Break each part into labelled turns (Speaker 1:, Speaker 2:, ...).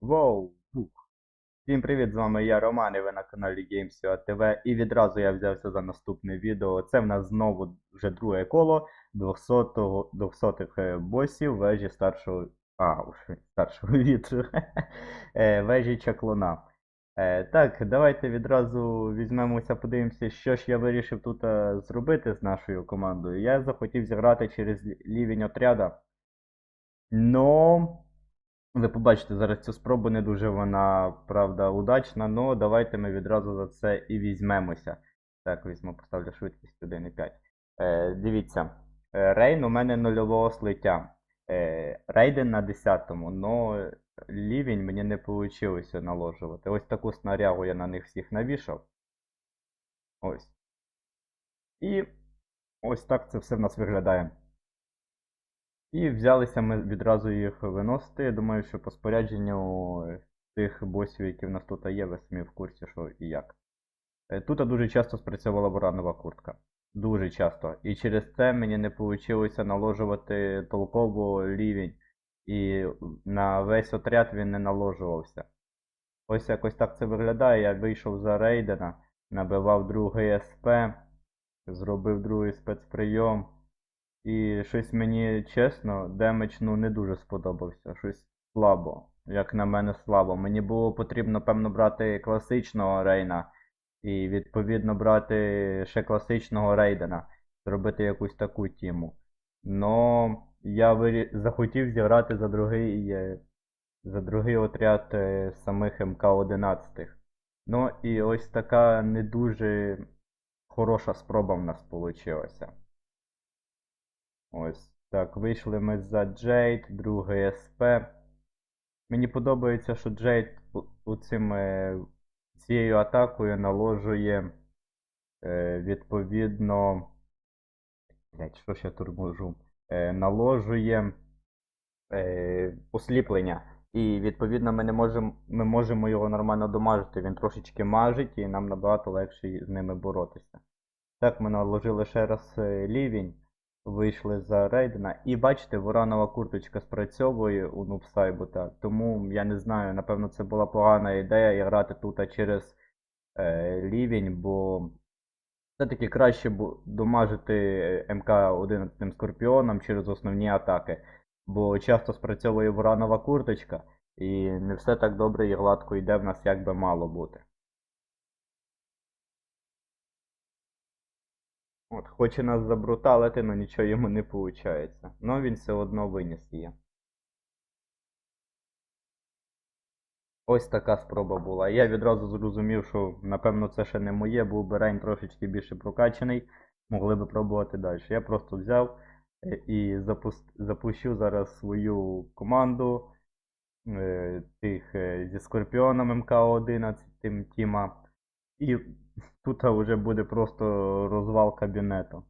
Speaker 1: Воу! Бух. Всім привіт, з вами я Роман, і ви на каналі Games TV. І відразу я взявся за наступне відео. Це в нас знову вже друге коло 200-го 200-х е, босів вежі старшого. А, уж, старшого вітру. Е, вежі чаклуна. Е, Так, давайте відразу візьмемося, подивимося, що ж я вирішив тут зробити з нашою командою. Я захотів зіграти через лі- рівень отряда. Но. Ви побачите зараз цю спробу, не дуже вона, правда, удачна, але давайте ми відразу за це і візьмемося. Так, візьму, поставлю швидкість 1.5. Е, дивіться, е, рейн у мене нульового слиття. Е, рейден на 10-му, но лівень мені не вийшло наложувати. Ось таку снарягу я на них всіх навішав. Ось. І ось так це все в нас виглядає. І взялися ми відразу їх виносити. Я думаю, що по спорядженню тих босів, які в нас тут є, ви самі в курсі, що і як. Е, Тут дуже часто спрацьовувала буранова куртка. Дуже часто. І через це мені не вийшло наложувати толково рівень. І на весь отряд він не наложувався. Ось якось так це виглядає. Я вийшов за рейдена, набивав другий СП, зробив другий спецприйом. І щось мені чесно, демедж ну не дуже сподобався. Щось слабо. Як на мене, слабо. Мені було потрібно, певно, брати класичного рейна. І відповідно брати ще класичного рейдена. Зробити якусь таку тіму. Но я вирі... захотів зіграти за другий, е, за другий отряд е, самих МК-11. Ну і ось така не дуже хороша спроба в нас вийшла. Ось так, вийшли ми за Джейд, другий СП. Мені подобається, що у цим, е, цією атакою наложує е, відповідно. Блять, що ж я тут? Е, наложує е, осліплення. І відповідно ми не можемо, ми можемо його нормально домажити. Він трошечки мажить і нам набагато легше з ними боротися. Так, ми наложили ще раз е, лівень, вийшли за рейдена. І бачите, воронова курточка спрацьовує у Нубсайбута. Тому я не знаю, напевно, це була погана ідея грати тут через е, рівень, бо все-таки краще домажити е, МК-11 Скорпіоном через основні атаки. Бо часто спрацьовує воронова курточка, і не все так добре і гладко йде в нас, як би мало бути. От, хоче нас забруталити, але нічого йому не виходить. Ну він все одно виніс її. Ось така спроба була. Я відразу зрозумів, що напевно це ще не моє, був би рейн трошечки більше прокачаний, могли би пробувати далі. Я просто взяв е, і запущу зараз свою команду е, тих е, зі Скорпіоном МК-11 тим Тіма. І тут вже буде просто розвал кабінету.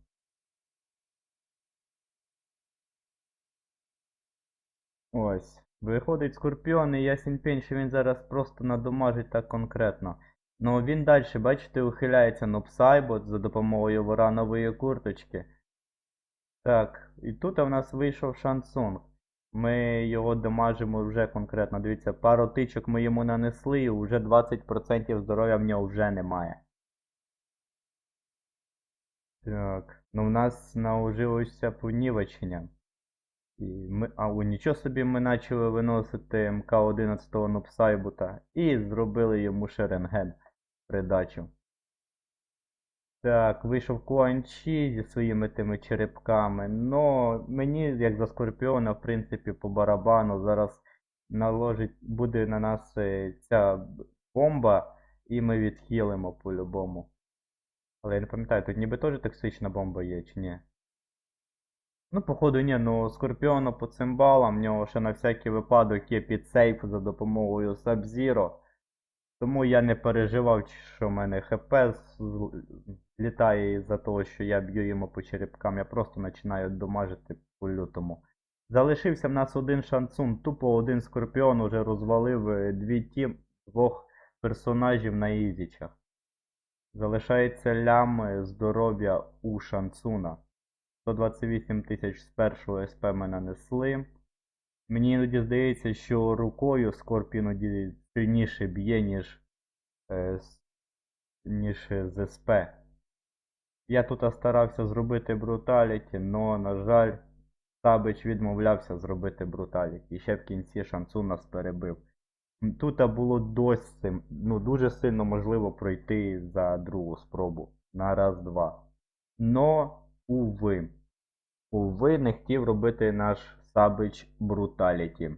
Speaker 1: Ось. Виходить Скорпіон і ясень пень, що він зараз просто надомажить так конкретно. Ну він далі, бачите, ухиляється Нопсайбот за допомогою варанової курточки. Так, і тут в нас вийшов шансунг. Ми його дамажимо вже конкретно. Дивіться, пару тичок ми йому нанесли, і вже 20% здоров'я в нього вже немає. Так, ну в нас наложилося понівечення. І ми, а о, нічого собі ми почали виносити МК-11 Нопсайбута і зробили йому ще рентген придачу. Так, вийшов Куанчі зі своїми тими черепками. Но мені, як за Скорпіона, в принципі, по барабану зараз наложить, буде на нас е, ця бомба, і ми відхилимо по-любому. Але я не пам'ятаю, тут ніби теж токсична бомба є, чи ні? Ну, походу, ні, ну Скорпіону по цим балам, в нього ще на всякий випадок є підсейф за допомогою Sub-Zero. Тому я не переживав, що в мене ХП літає із-за того, що я б'ю йому по черепкам. Я просто починаю домажити по лютому. Залишився в нас один шансун, тупо один скорпіон уже розвалив е, дві тім, двох персонажів на ізічах. Залишається лям е, здоров'я у шансуна. 128 тисяч з першого СП ми нанесли. Мені іноді здається, що рукою Скорпі іноді сильніше б'є, ніж, е, ніж е, з СП. Я тут старався зробити бруталіті, но, на жаль, Сабич відмовлявся зробити бруталіті. І ще в кінці шансу нас перебив. Тут було досі, ну, дуже сильно можливо пройти за другу спробу на раз-два. Но, уви. Уви, не хотів робити наш Сабич бруталіті.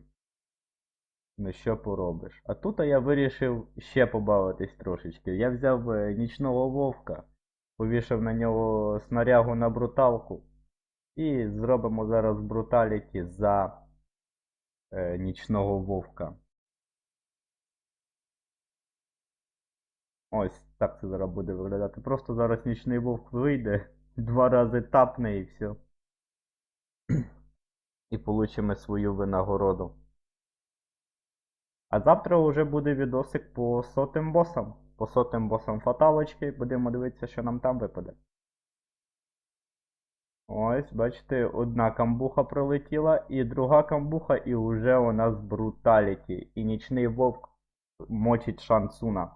Speaker 1: Ну що поробиш? А тут я вирішив ще побавитись трошечки. Я взяв е, нічного вовка, повішав на нього снарягу на бруталку. І зробимо зараз бруталіті за е, нічного вовка. Ось так це зараз буде виглядати. Просто зараз нічний вовк вийде, два рази тапне і все. І получимо свою винагороду. А завтра вже буде відосик по сотим босам. По сотим босам фаталочки. Будемо дивитися, що нам там випаде. Ось, бачите, одна камбуха пролетіла, і друга камбуха, і вже у нас бруталіті. І нічний вовк мочить шансуна.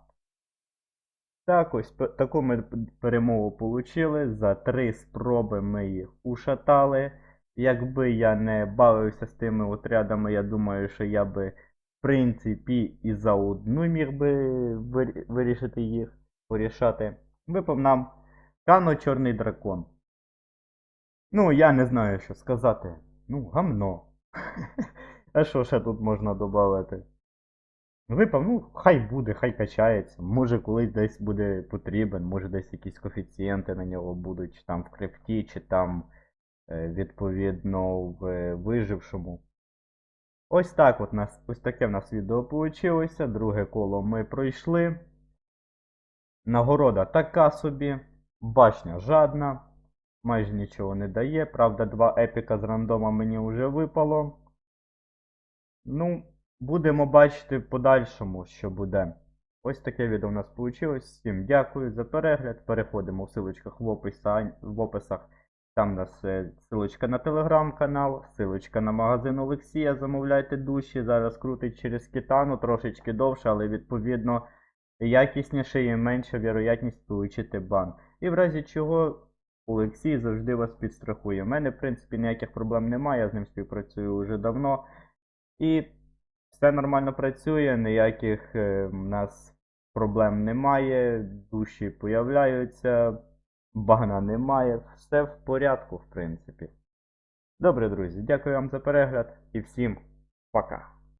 Speaker 1: Так, ось таку ми перемогу получили. За три спроби ми їх ушатали. Якби я не бавився з тими отрядами, я думаю, що я би, принципі, і за одну міг би вирішити їх, порішати. Випав нам Кано Чорний дракон. Ну, я не знаю, що сказати. Ну, гамно. А що ще тут можна додати? Випав, ну, хай буде, хай качається. Може колись десь буде потрібен, може десь якісь коефіцієнти на нього будуть, чи там в крипті, чи там, е, відповідно, в е, вижившому. Ось так от нас, ось таке в нас відео вийшло. Друге коло ми пройшли. Нагорода така собі. Башня жадна. Майже нічого не дає. Правда, два епіка з рандома мені вже випало. Ну, будемо бачити в подальшому, що буде. Ось таке відео у нас вийшло. Всім дякую за перегляд. Переходимо в силочках в, в описах. Там у нас е, силочка на телеграм-канал, силочка на магазин Олексія. Замовляйте душі. Зараз крутить через китану, трошечки довше, але відповідно якісніше і менша вірогідність отримати бан. І в разі чого Олексій завжди вас підстрахує. У мене, в принципі, ніяких проблем немає, я з ним співпрацюю вже давно. І все нормально працює, ніяких е, в нас проблем немає, душі появляються, багна немає, все в порядку, в принципі. Добре, друзі, дякую вам за перегляд і всім пока.